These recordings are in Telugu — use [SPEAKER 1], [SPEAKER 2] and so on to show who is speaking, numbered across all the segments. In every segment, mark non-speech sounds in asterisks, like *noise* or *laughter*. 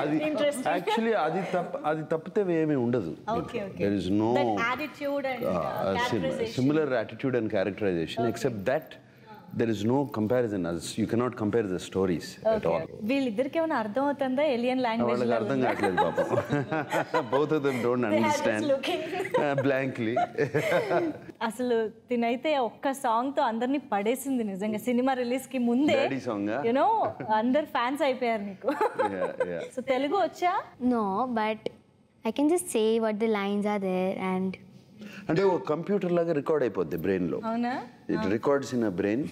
[SPEAKER 1] అది యాక్చువల్లీ అది తప్ప అది తప్పితే ఏమీ ఉండదు. There is no. Similar attitude and characterisation except that there is no comparison you cannot compare the stories at all
[SPEAKER 2] వీళ్ళిద్దరికి ఏమైనా అర్థం అవుతుందా? ఎలియన్ లాంగ్వేజ్
[SPEAKER 1] వాళ్ళకి అర్థం కావట్లేదు పాపం. Both of them don't
[SPEAKER 2] They are just
[SPEAKER 1] understand
[SPEAKER 2] looking.
[SPEAKER 1] Blankly *laughs*
[SPEAKER 2] అసలు తినైతే ఒక్క సాంగ్తో అందరినీ పడేసింది నిజంగా. సినిమా రిలీజ్కి ముందే? యునో అందరు ఫ్యాన్స్ అయిపోయారు నీకు. సో *laughs* తెలుగు వచ్చా?
[SPEAKER 3] No, but I can just say what the lines are there and
[SPEAKER 1] అంటే ఒక కంప్యూటర్ లాగా రికార్డ్ అయిపోద్ది బ్రెయిన్లో
[SPEAKER 2] అవునా
[SPEAKER 1] it records in a brain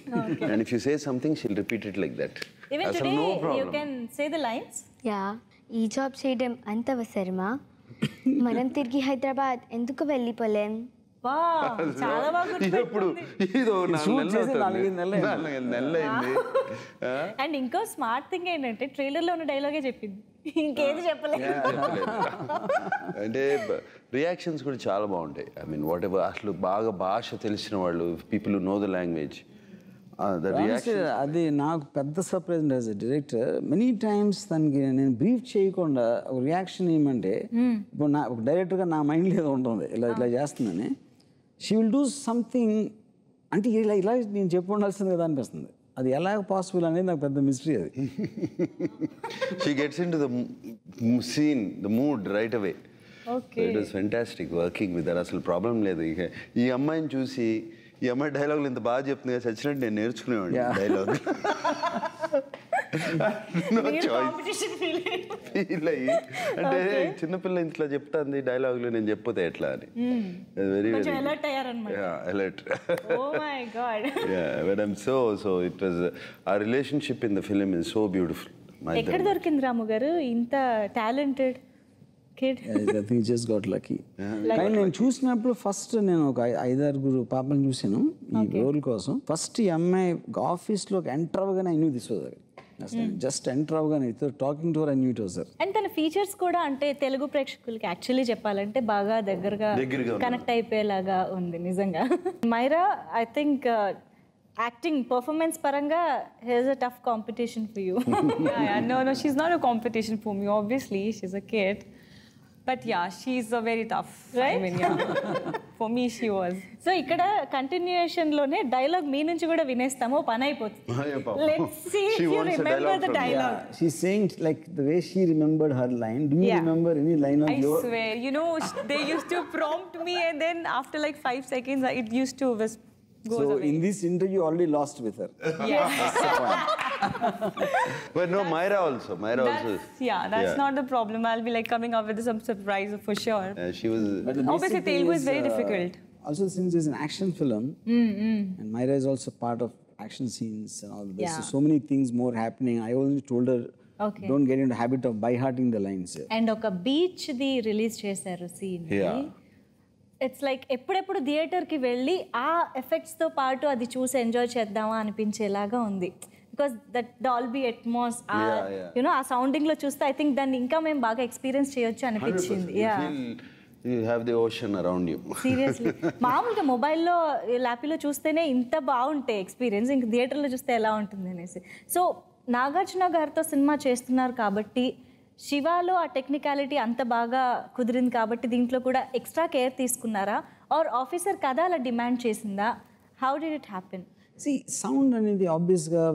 [SPEAKER 1] and if you say something she'll repeat it like that అసలు no
[SPEAKER 2] you
[SPEAKER 1] problem
[SPEAKER 2] say the lines
[SPEAKER 3] yeah, ఈ జాబ్ చేయడం అంత అవసరమా? మనం తిరిగి హైదరాబాద్ ఎందుకు వెళ్ళిపోలేం?
[SPEAKER 2] వా *laughs* చాలా బాగా
[SPEAKER 1] ఇప్పుడు
[SPEAKER 2] అండ్ *laughs* ఇంకో స్మార్ట్ థింగ్ ఏంటంటే ట్రైలర్లో ఉన్న డైలాగే చెప్పింది. ఇంకేది చెప్పలేదు
[SPEAKER 1] అంటే రియాక్షన్స్ కూడా చాలా బాగుంటాయి. ఐ మీన్ వాట్ ఎవర్ అసలు బాగా భాష తెలిసిన వాళ్ళు people know the language the
[SPEAKER 4] Honestly,
[SPEAKER 1] reaction
[SPEAKER 4] అది నాకు పెద్ద surprise as a director many times తనకి నేను బ్రీఫ్ చేయకుండా ఒక రియాక్షన్ ఏమంటే ఇప్పుడు నా ఒక డైరెక్టర్గా నా మైండ్లో ఏదో ఉంటుంది ఇలా ఇలా చేస్తుందని. షీ విల్ డూ సంథింగ్ అంటే ఇలా ఇలా నేను చెప్పి ఉండాల్సింది కదా అనిపిస్తుంది. అది ఎలా పాసిబుల్ అనేది నాకు పెద్ద మిస్టరీ అది.
[SPEAKER 1] She gets in to the scene the mood right away
[SPEAKER 2] okay
[SPEAKER 1] it was fantastic working with అసలు ప్రాబ్లం లేదు. ఇక ఈ అమ్మాయిని చూసి ఈ అమ్మాయి డైలాగులు ఇంత బాగా చెప్తుంది కదా చచ్చినట్టు నేను నేర్చుకునేవాడిని. డైలాగ్ *laughs* నో చాయిస్
[SPEAKER 2] ఫీల్
[SPEAKER 1] అయ్యి. అంటే చిన్నపిల్ల ఇంట్లో చెప్తాంది డైలాగులు నేను చెప్పితే ఎట్లా? అని. Very
[SPEAKER 2] alert అయ్యారనమాట
[SPEAKER 1] alert
[SPEAKER 2] oh my god
[SPEAKER 1] but I'm so so it was a relationship in the film is so beautiful
[SPEAKER 2] ఎక్కడ దొరికింది రాము గారు? ఇంత talented kid
[SPEAKER 4] I think just got lucky కానీ నేను చూసినప్పుడు ఫస్ట్ నేను ఒక ఐదారుగురు పాపలను చూశాను ఈ రోల్ కోసం. ఫస్ట్ ఈ అమ్మాయి ఆఫీస్లోకి ఎంటర్ అవ్వగానే I knew this was just enter అవ్వగానే talking to I knew it was
[SPEAKER 2] and తన ఫీచర్స్ కూడా అంటే తెలుగు ప్రేక్షకులకి యాక్చువల్లీ చెప్పాలంటే బాగా దగ్గరగా. కనెక్ట్ అయిపోయేలాగా ఉంది నిజంగా Myra I think acting performance పరంగా has a tough competition for you.
[SPEAKER 5] No, no, she's not a competition for me. Obviously, she's a kid. But yeah, she's a very tough.
[SPEAKER 2] Right? *laughs*
[SPEAKER 5] Me, she was.
[SPEAKER 2] So ఇక్కడ కంటిన్యూయేషన్లోనే డైలాగ్ మీ నుంచి కూడా వినేస్తాము పని అయిపోతుంది. Let's see
[SPEAKER 1] She
[SPEAKER 2] you remember
[SPEAKER 1] dialogue
[SPEAKER 2] the
[SPEAKER 1] you.
[SPEAKER 2] Dialogue
[SPEAKER 4] she saying like the way she remembered her line do you. Remember any line of
[SPEAKER 5] I
[SPEAKER 4] your
[SPEAKER 5] swear, you know, sh- they used to prompt me, and then after like five seconds, it used to wisp, goes
[SPEAKER 4] so
[SPEAKER 5] away.
[SPEAKER 4] In this interview already last with her
[SPEAKER 5] yes.
[SPEAKER 1] No Myra also Myra also
[SPEAKER 5] That's, yeah, that's not the problem. I'll be like coming up with some surprise for sure.
[SPEAKER 1] She was
[SPEAKER 5] Obviously, Telugu is very difficult.
[SPEAKER 4] Also, since it's an action film, and Myra is also part of action scenes and all this,
[SPEAKER 2] Yeah.
[SPEAKER 4] so many things more happening. I always told her,
[SPEAKER 2] Okay.
[SPEAKER 4] don't get into habit of by hearting the lines.
[SPEAKER 2] And ఒక బీచ్ ది రిలీజ్ చేశారు సీన్
[SPEAKER 1] Yeah.
[SPEAKER 2] ఇట్స్ లైక్ ఎప్పుడెప్పుడు థియేటర్కి వెళ్ళి ఆ ఎఫెక్ట్స్తో పాటు అది చూసి ఎంజాయ్ చేద్దామా అనిపించేలాగా ఉంది because that Dolby
[SPEAKER 1] yeah.
[SPEAKER 2] You know ఆ సౌండింగ్లో చూస్తే ఐ థింక్ దాన్ని ఇంకా మేము బాగా ఎక్స్పీరియన్స్ చేయొచ్చు అనిపించింది. Yeah
[SPEAKER 1] you have the ocean around you
[SPEAKER 2] seriously మామూలుగా మొబైల్లో ల్యాపీలో చూస్తేనే ఇంత బాగుంటాయి ఎక్స్పీరియన్స్ ఇంక థియేటర్లో చూస్తే ఎలా ఉంటుంది అనేసి. సో నాగార్జున గారితో సినిమా చేస్తున్నారు కాబట్టి శివాలో ఆ టెక్నికాలిటీ అంత బాగా కుదిరింది కాబట్టి దీంట్లో కూడా ఎక్స్ట్రా కేర్ తీసుకున్నారా? ఆర్ ఆఫీసర్ కథ అలా డిమాండ్ చేసిందా? How did it happen
[SPEAKER 4] See, sound అనేది ఆబ్వియస్గా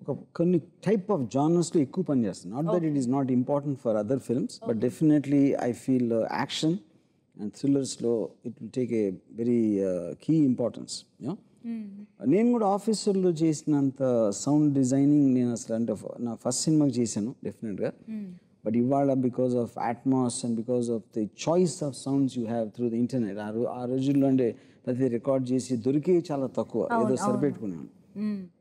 [SPEAKER 4] ఒక కొన్ని టైప్ ఆఫ్ జానర్స్లో ఎక్కువ పనిచేస్తుంది not that it is not important for other films but definitely I feel action and థ్రిల్లర్స్లో it will take a very key importance నేను కూడా ఆఫీసర్లో చేసినంత సౌండ్ డిజైనింగ్ నేను అసలు అంటే నా ఫస్ట్ సినిమాకి చేశాను డెఫినెట్గా బట్ ఇవాళ because of Atmos and because of the choice of sounds you have through the internet uh రో- ఆ రోజుల్లో అంటే ప్రతి రికార్డ్ చేసి దొరికే చాలా తక్కువ. ఏదో సరిపెట్టుకున్నాను.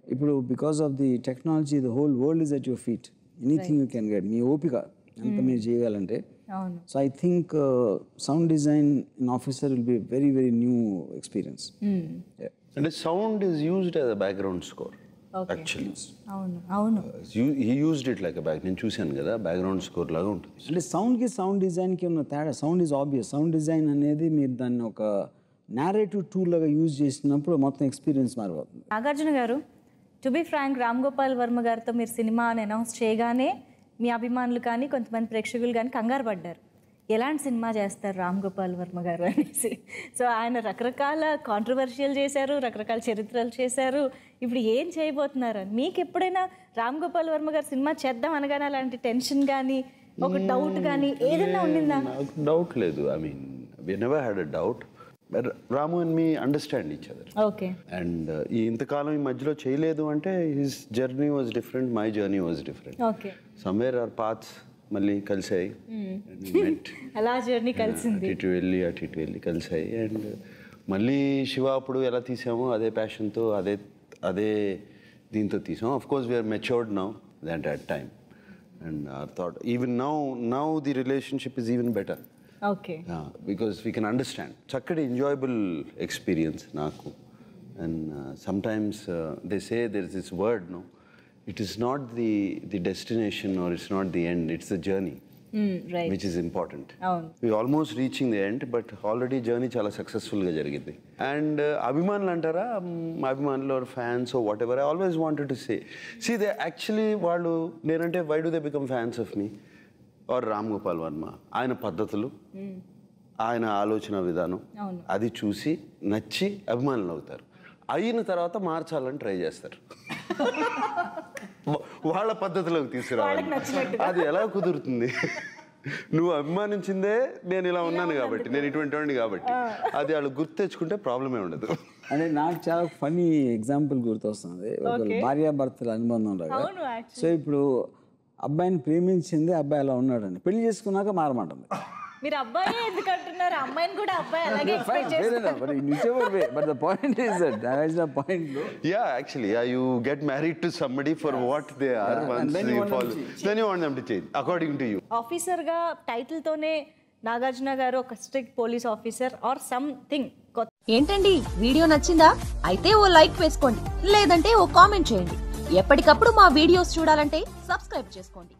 [SPEAKER 4] ఇప్పుడు because of the technology the whole world is at your feet anything you can get మీ ఓపిక ఎంత మీరు చేయగలంటే.
[SPEAKER 2] అవును.
[SPEAKER 4] So I think sound design in Officer will be very very new experience
[SPEAKER 1] అంటే sound is used as a background score actually
[SPEAKER 2] అవును అవును.
[SPEAKER 1] He used it like back నేను చూశాను కదా బ్యాక్గ్రౌండ్ స్కోర్ లాగా ఉంటుంది.
[SPEAKER 4] అంటే సౌండ్కి సౌండ్ డిజైన్కి ఉన్న తేడా? Sound is obvious sound design అనేది మీరు దాన్ని ఒక నేరేటివ్ టూల్ లాగా యూజ్ చేసినప్పుడు మొత్తం ఎక్స్పీరియన్స్ మారిపోతుంది.
[SPEAKER 2] Nagarjuna garu to be frank Ram Gopal Varma గారితో మీరు సినిమా అని అనౌన్స్ చేయగానే మీ అభిమానులు కానీ కొంతమంది ప్రేక్షకులు కానీ కంగారు పడ్డారు. ఎలాంటి సినిమా చేస్తారు రామ్ గోపాల్ వర్మ గారు అనేసి? సో ఆయన రకరకాల కాంట్రవర్షియల్ చేశారు రకరకాల చరిత్రలు చేశారు. ఇప్పుడు ఏం చేయబోతున్నారు? అని మీకు ఎప్పుడైనా రామ్ గోపాల్ వర్మ గారు సినిమా చేద్దాం అనగానే అలాంటి టెన్షన్ కానీ ఒక డౌట్ కానీ ఏదైనా ఉండిందా?
[SPEAKER 1] డౌట్ లేదు. I mean we never had a doubt Ramu and me understand each other
[SPEAKER 2] okay
[SPEAKER 1] and ఈ ఇంతకాలం ఈ మధ్యలో చేయలేదు అంటే his journey was different my journey was different
[SPEAKER 2] okay
[SPEAKER 1] somewhere our paths మళ్ళీ కలిసాయి. Met. *laughs*
[SPEAKER 2] అలా జర్నీ కలిసింది.
[SPEAKER 1] అటు వెళ్ళి అటు ఇటు వెళ్ళి కలిసాయి. అండ్ మళ్ళీ శివ అప్పుడు ఎలా తీసామో అదే ప్యాషన్తో అదే అదే దీంతో తీసాం. Of course we are matured now that at time and our thought even now now the relationship is even better
[SPEAKER 2] okay
[SPEAKER 1] because we can understand చక్కటి ఎంజాయబుల్ ఎక్స్పీరియన్స్ నాకు. And sometimes they say there is this word no it is not the the destination or it's not the end it's the journey which is important we almost reaching the end but already journey చాలా సక్సెస్ఫుల్గా జరిగింది అండ్ అభిమానులు అంటారా మ్, అభిమానులు fans whatever I always wanted to say see they actually వాళ్ళు నేనంటే why do they become fans of me or Ram Gopal Varma ఆయన పద్ధతులు ఆయన ఆలోచన విధానం. అది చూసి నచ్చి అభిమానులు అవుతారు అయిన తర్వాత మార్చాలని ట్రై చేస్తారు *laughs* వాళ్ళ పద్ధతిలోకి తీసుకురావాలి. అది ఎలా కుదురుతుంది? నువ్వు అభిమానించిందే నేను ఇలా ఉన్నాను కాబట్టి నేను ఇటువంటి వాడిని కాబట్టి. అది వాళ్ళు గుర్తు తెచ్చుకుంటే ప్రాబ్లమే ఉండదు.
[SPEAKER 4] అంటే నాకు చాలా ఫనీ ఎగ్జాంపుల్ గుర్తొస్తుంది. ఒక భార్యాభర్తల అనుబంధం
[SPEAKER 2] actually.
[SPEAKER 4] సో ఇప్పుడు అబ్బాయిని ప్రేమించింది అబ్బాయి అలా ఉన్నాడని. పెళ్ళి చేసుకున్నాక మారమంటుంది.
[SPEAKER 2] మీరు అబ్బాయి ఎందుకు అంటున్నారు అమ్మాయిని కూడా అబ్బాయి అలాగే ఎక్స్పెక్ట్ చేస్తారు
[SPEAKER 4] but the point that that is the point
[SPEAKER 1] yeah actually you get married to somebody for what they are once you follow then you want them to change according to you
[SPEAKER 2] ఆఫీసర్గా టైటిల్తోనే నాగార్జున గారు ఒక strict police officer or something కొత్త
[SPEAKER 6] ఏంటండి? వీడియో నచ్చిందా? అయితే ఓ లైక్ వేసుకోండి. లేదంటే ఓ కామెంట్ చేయండి. ఎప్పటికప్పుడు మా వీడియోస్ చూడాలంటే సబ్స్క్రైబ్ చేసుకోండి.